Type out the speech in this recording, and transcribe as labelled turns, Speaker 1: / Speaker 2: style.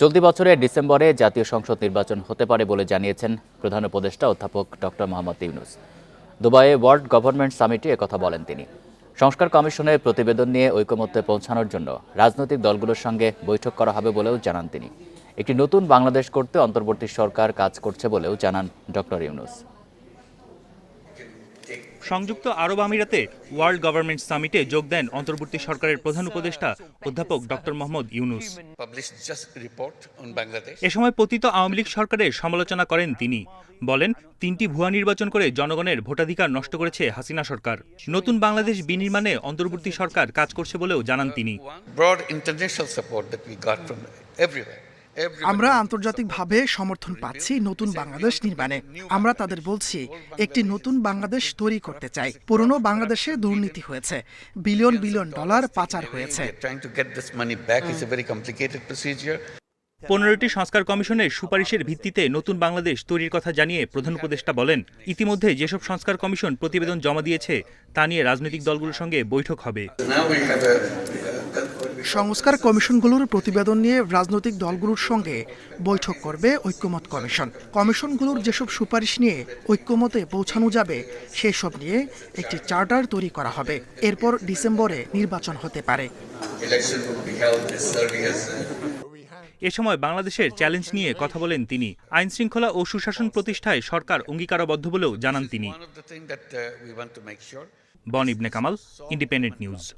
Speaker 1: চলতি বছরের ডিসেম্বরে জাতীয় সংসদ নির্বাচন হতে পারে বলে জানিয়েছেন প্রধান উপদেষ্টা অধ্যাপক ডক্টর মোহাম্মদ ইউনুস। দুবাইয়ে ওয়ার্ল্ড গভর্নমেন্ট সামিটে একথা বলেন তিনি। সংস্কার কমিশনের প্রতিবেদন নিয়ে ঐকমত্যে পৌঁছানোর জন্য রাজনৈতিক দলগুলোর সঙ্গে বৈঠক করা হবে বলেও জানান তিনি। একটি নতুন বাংলাদেশ করতে অন্তর্বর্তী সরকার কাজ করছে বলেও জানান ডক্টর ইউনুস।
Speaker 2: সংযুক্ত আরব আমিরাতে ওয়ার্ল্ড গভর্নমেন্ট সামিটে যোগ দেন অন্তর্বর্তী সরকারের প্রধান উপদেষ্টা অধ্যাপক ডক্টর মোহাম্মদ ইউনুস. এ সময় পতিত আওয়ামী লীগ সরকারের সমালোচনা করেন তিনি। বলেন তিনটি ভুয়া নির্বাচন করে জনগণের ভোটাধিকার নষ্ট করেছে হাসিনা সরকার। নতুন বাংলাদেশ বিনির্মাণে অন্তর্বর্তী সরকার কাজ করছে বলেও জানান তিনি।
Speaker 3: Broad international support that we got from everywhere.
Speaker 4: আমরা আন্তর্জাতিকভাবে সমর্থন পাচ্ছি নতুন বাংলাদেশ নির্মাণে। আমরা তাদের বলছি একটি নতুন বাংলাদেশ তৈরি করতে চাই। পুরনো বাংলাদেশে দুর্নীতি হয়েছে। বিলিয়ন বিলিয়ন ডলার পাচার হয়েছে.
Speaker 2: পনেরোটি সংস্কার কমিশনের সুপারিশের ভিত্তিতে নতুন বাংলাদেশ তৈরির কথা জানিয়ে প্রধান উপদেষ্টা বলেন ইতিমধ্যে যেসব সংস্কার কমিশন প্রতিবেদন জমা দিয়েছে তা নিয়ে রাজনৈতিক দলগুলোর সঙ্গে বৈঠক হবে।
Speaker 4: সংস্কার কমিশনগুলোর প্রতিবেদন নিয়ে রাজনৈতিক দলগুলোর সঙ্গে বৈঠক করবে ঐক্যমত কমিশন। কমিশনগুলোর যেসব সুপারিশ নিয়ে ঐক্যমতে পৌঁছানো যাবে সেসব নিয়ে একটি চার্টার তৈরি করা হবে। এরপর ডিসেম্বরে নির্বাচন হতে পারে।
Speaker 2: এ সময় বাংলাদেশের চ্যালেঞ্জ নিয়ে কথা বলেন তিনি। আইন শৃঙ্খলা ও সুশাসন প্রতিষ্ঠায় সরকার অঙ্গীকারবদ্ধ বলেও জানান তিনি।
Speaker 3: Uh.
Speaker 2: বন ইবনে কামাল ইন্ডিপেন্ডেন্ট নিউজ